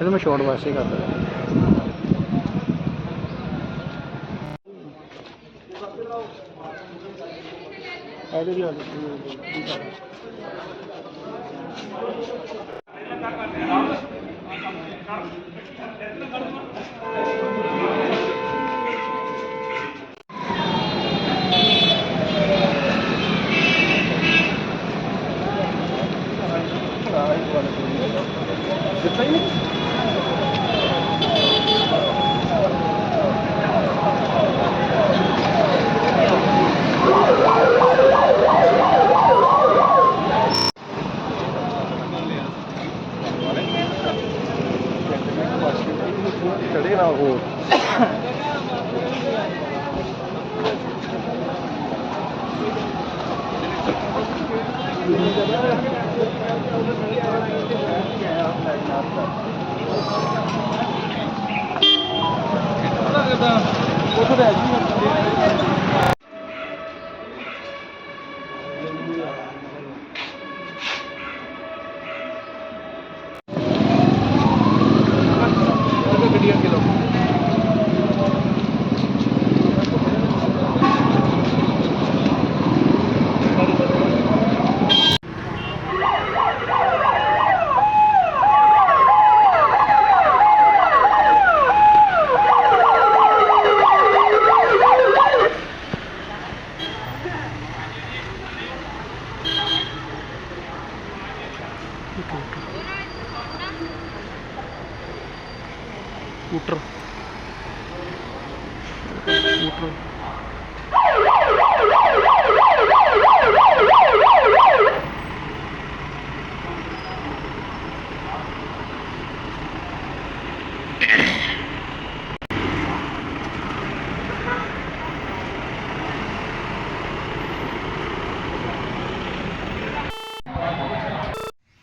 ਇਹਨੂੰ ਮੈਂ ਸ਼ਾਰਟ ਵਾਸਤੇ ਕਰਦਾ। ਇਹਦੇ ਵੀ ਹਾਲ ਦਿੱਤਾ না ও। কোথায় ਸਕੂਟਰ। ਸਕੂਟਰ।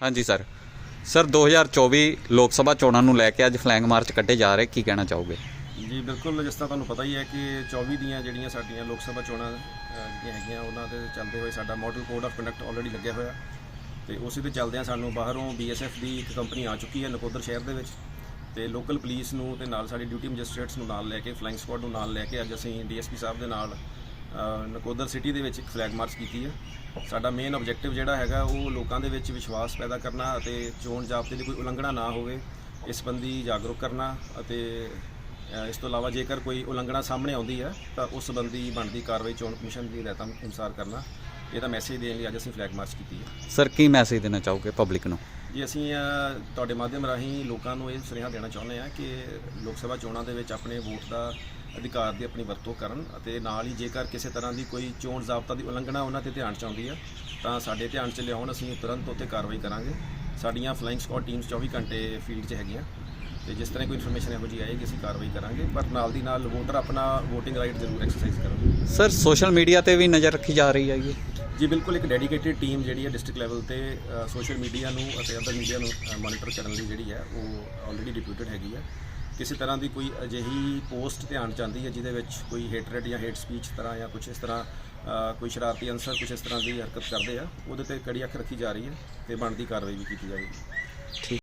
ਹਾਂਜੀ ਸਰ। ਸਰ 2024 ਲੋਕ ਸਭਾ ਚੋਣਾਂ ਨੂੰ ਲੈ ਕੇ ਅੱਜ ਫਲੈਗ ਮਾਰਚ ਕੱਢੇ ਜਾ ਰਹੇ, ਕੀ ਕਹਿਣਾ ਚਾਹੋਗੇ? ਜੀ, ਬਿਲਕੁਲ, ਜਿਸ ਤਰ੍ਹਾਂ ਤੁਹਾਨੂੰ ਪਤਾ ਹੀ ਹੈ ਕਿ 24 ਦੀਆਂ ਜਿਹੜੀਆਂ ਸਾਡੀਆਂ ਲੋਕ ਸਭਾ ਚੋਣਾਂ ਜਿਹੜੀਆਂ ਹੈਗੀਆਂ, ਉਹਨਾਂ ਦੇ ਚੱਲਦੇ ਹੋਏ ਸਾਡਾ model code of conduct already ਲੱਗਿਆ ਹੋਇਆ। ਤੇ ਉਸੇ ਦੇ ਚੱਲਦਿਆਂ ਸਾਨੂੰ ਬਾਹਰੋਂ ਬੀਐਸਐਫ ਦੀ ਇੱਕ ਕੰਪਨੀ ਆ ਚੁੱਕੀ ਹੈ, ਨਕੋਦਰ ਸ਼ਹਿਰ ਦੇ ਵਿੱਚ। ਤੇ ਲੋਕਲ ਪੁਲਿਸ ਨੂੰ ਤੇ ਨਾਲ ਸਾਡੀ ਡਿਊਟੀ ਮੈਜਿਸਟ੍ਰੇਟਸ ਨੂੰ ਨਾਲ ਲੈ ਕੇ ਫਲਾਈਂਗ ਸਕੁਆਡ ਨੂੰ ਨਾਲ ਲੈ ਕੇ ਅੱਜ ਅਸੀਂ ਡੀਐਸਪੀ ਸਾਹਿਬ ਦੇ ਨਾਲ ਨਕੋਦਰ ਸਿਟੀ ਦੇ ਵਿੱਚ ਇੱਕ ਫਲੈਗ ਮਾਰਚ ਕੀਤੀ ਹੈ। ਸਾਡਾ ਮੇਨ ਆਬਜੈਕਟਿਵ ਜਿਹੜਾ ਹੈਗਾ, ਉਹ ਲੋਕਾਂ ਦੇ ਵਿੱਚ ਵਿਸ਼ਵਾਸ ਪੈਦਾ ਕਰਨਾ ਅਤੇ ਚੋਣ ਜ਼ਾਬਤੇ ਦੀ ਕੋਈ ਉਲੰਘਣਾ ਨਾ ਹੋਵੇ, ਇਸ ਸੰਬੰਧੀ ਜਾਗਰੂਕ ਕਰਨਾ ਅਤੇ ਇਸ ਤੋਂ ਇਲਾਵਾ ਜੇਕਰ ਕੋਈ ਉਲੰਘਣਾ ਸਾਹਮਣੇ ਆਉਂਦੀ ਹੈ, ਤਾਂ ਉਸ ਸੰਬੰਧੀ ਬਣਦੀ ਕਾਰਵਾਈ ਚੋਣ ਕਮਿਸ਼ਨ ਦੀ ਹਦਾਇਤਾਂ ਅਨੁਸਾਰ ਕਰਨਾ। ਇਹਦਾ ਮੈਸੇਜ ਦੇਣ ਲਈ ਅੱਜ ਅਸੀਂ ਫਲੈਗ ਮਾਰਚ ਕੀਤੀ ਹੈ। ਸਰ ਕੀ ਮੈਸੇਜ ਦੇਣਾ ਚਾਹੋਗੇ ਪਬਲਿਕ ਨੂੰ? ਜੀ ਅਸੀਂ ਅ, ਤੁਹਾਡੇ ਮਾਧਿਅਮ ਰਾਹੀਂ ਲੋਕਾਂ ਨੂੰ ਇਹ ਸੁਨੇਹਾ ਦੇਣਾ ਚਾਹੁੰਦੇ ਹਾਂ ਕਿ ਲੋਕ ਸਭਾ ਚੋਣਾਂ ਦੇ ਵਿੱਚ ਆਪਣੇ ਵੋਟ ਦਾ ਅਧਿਕਾਰ ਦੀ ਆਪਣੀ ਵਰਤੋਂ ਕਰਨ ਅਤੇ ਨਾਲ ਹੀ ਜੇਕਰ ਕਿਸੇ ਤਰ੍ਹਾਂ ਦੀ ਕੋਈ ਚੋਣ ਜ਼ਾਬਤਾ ਦੀ ਉਲੰਘਣਾ ਉਹਨਾਂ ਤੇ ਧਿਆਨ ਚ ਆਉਂਦੀ ਹੈ ਤਾਂ ਸਾਡੇ ਧਿਆਨ ਚ ਲਿਆਉਣ ਅਸੀਂ ਤੁਰੰਤ ਉੱਤੇ ਕਾਰਵਾਈ ਕਰਾਂਗੇ। ਸਾਡੀਆਂ ਫਲਾਈਂਗ ਸਕੁਆਡ ਟੀਮਸ 24 ਘੰਟੇ ਫੀਲਡ 'ਚ ਹੈਗੀਆਂ ਤੇ ਜਿਸ ਤਰ੍ਹਾਂ ਕੋਈ ਇਨਫੋਰਮੇਸ਼ਨ ਇਹੋ ਜਿਹੀ ਆਏਗੀ ਅਸੀਂ ਕਾਰਵਾਈ ਕਰਾਂਗੇ। ਪਰ ਨਾਲ ਦੀ ਨਾਲ ਵੋਟਰ ਆਪਣਾ VOTING ਰਾਈਟ ਜ਼ਰੂਰ ਐਕਸਰਸਾਈਜ਼ ਕਰਨ ਸਰ ਸੋਸ਼ਲ ਮੀਡੀਆ ਤੇ ਵੀ ਨਜ਼ਰ ਰੱਖੀ ਜਾ ਰਹੀ ਹੈ ਜੀ। ਜੀ, ਬਿਲਕੁਲ ਇੱਕ ਡੈਡੀਕੇਟਿਡ ਟੀਮ ਜਿਹੜੀ ਹੈ ਡਿਸਟ੍ਰਿਕਟ ਲੈਵਲ ਤੇ ਸੋਸ਼ਲ ਮੀਡੀਆ ਨੂੰ ਅਤੇ ਅਦਰ ਮੀਡੀਆ ਨੂੰ ਮੋਨੀਟਰ ਕਰਨ ਲਈ ਜਿਹੜੀ ਹੈ, ਉਹ ਆਲਰੇਡੀ ਡਿਪਿਊਟਡ ਹੈਗੀ ਹੈ। ਕਿਸੇ ਤਰ੍ਹਾਂ ਦੀ ਕੋਈ ਅਜਿਹੀ ਪੋਸਟ ਧਿਆਨ ਚ ਆਉਂਦੀ ਹੈ ਜਿਹਦੇ ਵਿੱਚ ਕੋਈ ਹੇਟਰੇਟ ਜਾਂ ਹੇਟ ਸਪੀਚ ਤਰ੍ਹਾਂ ਜਾਂ ਕੁਝ ਇਸ ਤਰ੍ਹਾਂ ਕੋਈ ਸ਼ਰਾਰਤੀ ਅਨਸਰ ਕੁਝ ਇਸ ਤਰ੍ਹਾਂ ਦੀ ਹਰਕਤ ਕਰਦੇ ਆ, ਉਹਦੇ ਤੇ ਕੜੀ ਅੱਖ ਰੱਖੀ ਜਾ ਰਹੀ ਹੈ ਤੇ ਬਣਦੀ ਕਾਰਵਾਈ ਵੀ ਕੀਤੀ ਜਾਵੇਗੀ।